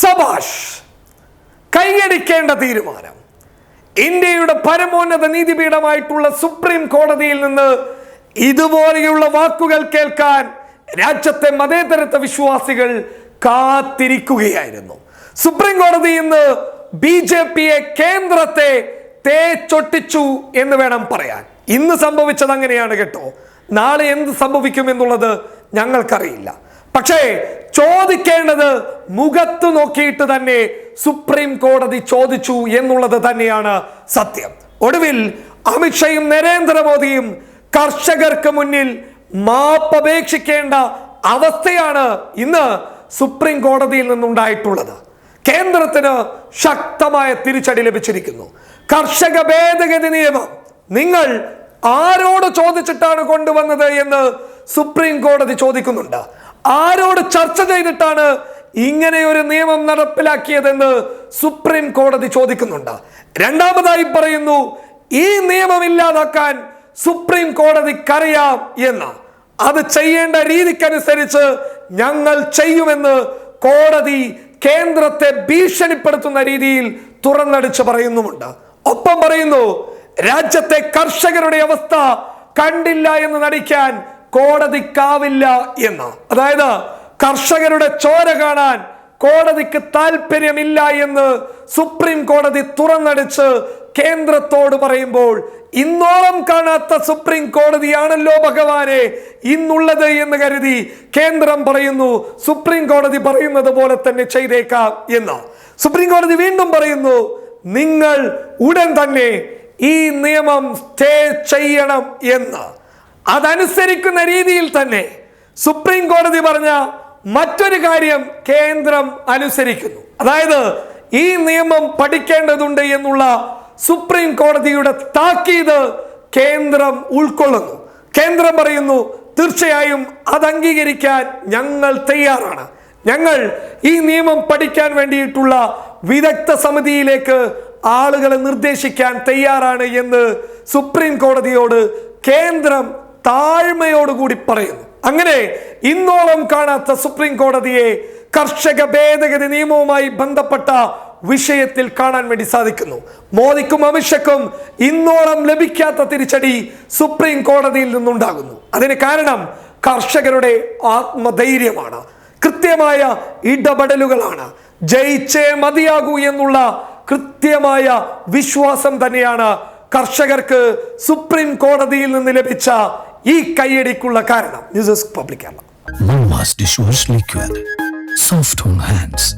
സബാഷ് കൈയടിക്കേണ്ട തീരുമാനം. ഇന്ത്യയുടെ പരമോന്നത നീതിപീഠമായിട്ടുള്ള സുപ്രീം കോടതിയിൽ നിന്ന് ഇതുപോലെയുള്ള വാക്കുകൾ കേൾക്കാൻ രാജ്യത്തെ മതേതരത്വ വിശ്വാസികൾ കാത്തിരിക്കുകയായിരുന്നു. സുപ്രീം കോടതി ഇന്ന് ബി ജെ പിയെ കേന്ദ്രത്തെ തേച്ചൊട്ടിച്ചു എന്ന് വേണം പറയാൻ. ഇന്ന് സംഭവിച്ചത് അങ്ങനെയാണ് കേട്ടോ. നാളെ എന്ത് സംഭവിക്കും എന്നുള്ളത് ഞങ്ങൾക്കറിയില്ല. പക്ഷേ ചോദിക്കേണ്ടത് മുഖത്ത് നോക്കിയിട്ട് തന്നെ സുപ്രീം കോടതി ചോദിച്ചു എന്നുള്ളത് തന്നെയാണ് സത്യം. ഒടുവിൽ അമിത്ഷയും നരേന്ദ്രമോദിയും കർഷകർക്ക് മുന്നിൽ മാപ്പപേക്ഷിക്കേണ്ട അവസ്ഥയാണ് ഇന്ന് സുപ്രീം കോടതിയിൽ നിന്നുണ്ടായിട്ടുള്ളത്. കേന്ദ്രത്തിന് ശക്തമായ തിരിച്ചടി ലഭിച്ചിരിക്കുന്നു. കർഷക ഭേദഗതി നിയമം നിങ്ങൾ ആരോട് ചോദിച്ചിട്ടാണ് കൊണ്ടുവന്നത് എന്ന് സുപ്രീം കോടതി ചോദിക്കുന്നുണ്ട്. ആരോട് ചർച്ച ചെയ്തിട്ടാണ് ഇങ്ങനെ ഒരു നിയമം നടപ്പിലാക്കിയതെന്ന് സുപ്രീം കോടതി ചോദിക്കുന്നുണ്ട്. രണ്ടാമതായി പറയുന്നു ഈ നിയമം ഇല്ലാതാക്കാൻ സുപ്രീം കോടതിക്കറിയാം എന്ന്. അത് ചെയ്യേണ്ട രീതിക്കനുസരിച്ച് ഞങ്ങൾ ചെയ്യുമെന്ന് കോടതി കേന്ദ്രത്തെ ഭീഷണിപ്പെടുത്തുന്ന രീതിയിൽ തുറന്നടിച്ച് പറയുന്നുമുണ്ട്. ഒപ്പം പറയുന്നു രാജ്യത്തെ കർഷകരുടെ അവസ്ഥ കണ്ടില്ല എന്ന് നടിക്കാൻ കോടതിക്കാവില്ല എന്ന്. അതായത് കർഷകരുടെ ചോര കാണാൻ കോടതിക്ക് താല്പര്യമില്ല എന്ന് സുപ്രീം കോടതി തുറന്നടിച്ച് കേന്ദ്രത്തോട് പറയുമ്പോൾ ഇന്നോളം കാണാത്ത സുപ്രീം കോടതിയാണല്ലോ ഭഗവാനെ ഇന്നുള്ളത് എന്ന് കരുതി കേന്ദ്രം പറയുന്നു സുപ്രീം കോടതി പറയുന്നത് പോലെ തന്നെ ചെയ്തേക്കാം എന്ന്. സുപ്രീം കോടതി വീണ്ടും പറയുന്നു നിങ്ങൾ ഉടൻ തന്നെ ഈ നിയമം സ്റ്റേ ചെയ്യണം എന്ന്. അതനുസരിക്കുന്ന രീതിയിൽ തന്നെ സുപ്രീം കോടതി പറഞ്ഞ മറ്റൊരു കാര്യം കേന്ദ്രം അനുസരിക്കുന്നു. അതായത് ഈ നിയമം പഠിക്കേണ്ടതുണ്ട് എന്നുള്ള സുപ്രീം കോടതിയുടെ താക്കീത് കേന്ദ്രം ഉൾക്കൊള്ളുന്നു. കേന്ദ്രം പറയുന്നു തീർച്ചയായും അത് അംഗീകരിക്കാൻ ഞങ്ങൾ തയ്യാറാണ്. ഞങ്ങൾ ഈ നിയമം പഠിക്കാൻ വേണ്ടിയിട്ടുള്ള വിദഗ്ധ സമിതിയിലേക്ക് ആളുകളെ നിർദ്ദേശിക്കാൻ തയ്യാറാണ് എന്ന് സുപ്രീം കോടതിയോട് കേന്ദ്രം താഴ്മയോടുകൂടി പറയുന്നു. അങ്ങനെ ഇന്നോളം കാണാത്ത സുപ്രീം കോടതിയെ കർഷക ഭേദഗതി നിയമവുമായി ബന്ധപ്പെട്ട വിഷയത്തിൽ കാണാൻ വേണ്ടി സാധിക്കുന്നു. മോദിക്കും അമിത്ഷക്കും ഇന്നോളം ലഭിക്കാത്ത തിരിച്ചടി സുപ്രീം കോടതിയിൽ നിന്നുണ്ടാകുന്നു. അതിന് കാരണം കർഷകരുടെ ആത്മധൈര്യമാണ്. കൃത്യമായ ഇടപെടലുകളാണ്. ജയിച്ചേ മതിയാകൂ എന്നുള്ള കൃത്യമായ വിശ്വാസം തന്നെയാണ് കർഷകർക്ക് സുപ്രീം കോടതിയിൽ നിന്ന് ലഭിച്ച ഈ കൈയടിക്കുള്ള കാരണം. News public Kerala. Soft hands